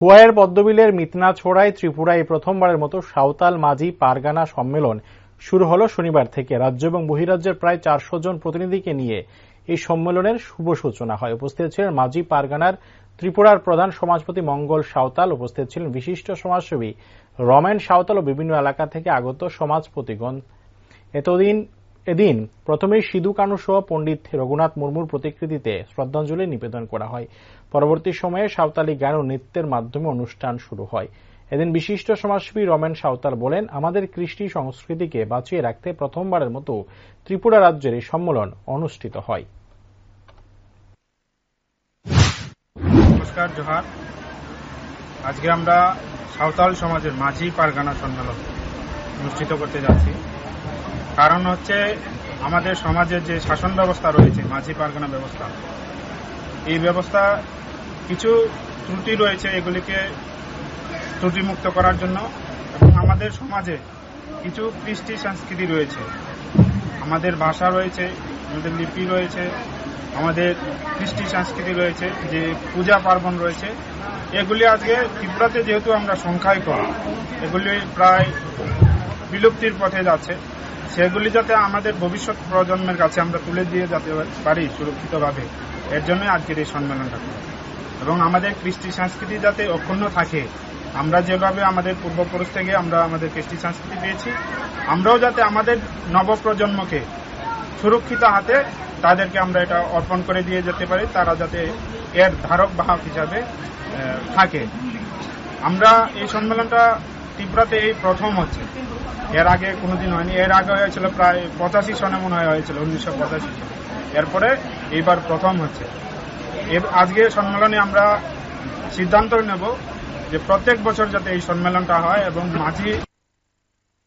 হুয়াইয়ের পদ্মবিলের মিতনা ছোড়ায় ত্রিপুরায় প্রথমবারের মতো সাঁওতাল মাঝি পারগানা সম্মেলন শুরু হলো শনিবার থেকে। রাজ্য এবং বহিরাজ্যের প্রায় চারশো জন প্রতিনিধিকে নিয়ে এই সম্মেলনের শুভ সূচনা হয়। উপস্থিত ছিলেন মাঝি পারগানার ত্রিপুরার প্রধান সমাজপতি মঙ্গল সাঁওতাল, উপস্থিত ছিলেন বিশিষ্ট সমাজসেবী রমেন সাঁওতাল ও বিভিন্ন এলাকা থেকে আগত সমাজপতিগণ। এতদিন এদিন প্রথমেই সিধু কানু সহ পণ্ডিত রঘুনাথ মুর্মুর প্রতিকৃতিতে শ্রদ্ধাঞ্জলি নিবেদন করা হয়। পরবর্তী সময়ে সাঁওতালি গান ও নৃত্যের মাধ্যমে অনুষ্ঠান শুরু হয়। এদিন বিশিষ্ট সমাজসেবী রমেন সাঁওতাল বলেন, আমাদের কৃষ্টি সংস্কৃতিকে বাঁচিয়ে রাখতে প্রথমবারের মতো ত্রিপুরা রাজ্যের এই সম্মেলন অনুষ্ঠিত হয়। নমস্কার, জোহার। আজকে আমরা সাঁওতাল সমাজের মাঝি পারগানা সম্মেলন অনুষ্ঠিত করতে যাচ্ছি। কারণ হচ্ছে আমাদের সমাজের যে শাসন ব্যবস্থা রয়েছে, মাঝি পারগানা ব্যবস্থা, এই ব্যবস্থা কিছু ত্রুটি রয়েছে এগুলিকে ত্রুটিমুক্ত করার জন্য এবং আমাদের সমাজে কিছু কৃষ্টি সংস্কৃতি রয়েছে। আমাদের ভাষা রয়েছে, আমাদের লিপি রয়েছে, আমাদের কৃষ্টি সংস্কৃতি রয়েছে, যে পূজা পার্বণ রয়েছে, এগুলি আজকে ত্রিপুরাতে যেহেতু আমরা সংখ্যায় কম, এগুলি প্রায় বিলুপ্তির পথে যাচ্ছে। সেগুলি যাতে আমাদের ভবিষ্যৎ প্রজন্মের কাছে আমরা তুলে দিয়ে যেতে পারি সুরক্ষিতভাবে, এর জন্য আজকের এই সম্মেলনটা। এবং আমাদের কৃষ্টি সংস্কৃতি যাতে অক্ষুণ্ণ থাকে, আমরা যেভাবে আমাদের পূর্বপুরুষ থেকে আমরা আমাদের কৃষ্টি সংস্কৃতি পেয়েছি, আমরাও যাতে আমাদের নবপ্রজন্মকে সুরক্ষিত হাতে তাদেরকে আমরা এটা অর্পণ করে দিয়ে যেতে পারি, তারা যাতে এর ধারক বাহক হিসাবে থাকে। আমরা এই সম্মেলনটা ত্রিপুরাতে এই প্রথম হচ্ছে। এর আগে কোনোদিন হয়নি। এর আগে হয়েছিল প্রায় পঁচাশি সনে মনে হয় হয়েছিল, উনিশশো পঁচাশি সনে। এরপরে এইবার প্রথম হচ্ছে। আজকে সম্মেলনে আমরা সিদ্ধান্ত নেব যে প্রত্যেক বছর যাতে এই সম্মেলনটা হয় এবং মাঝি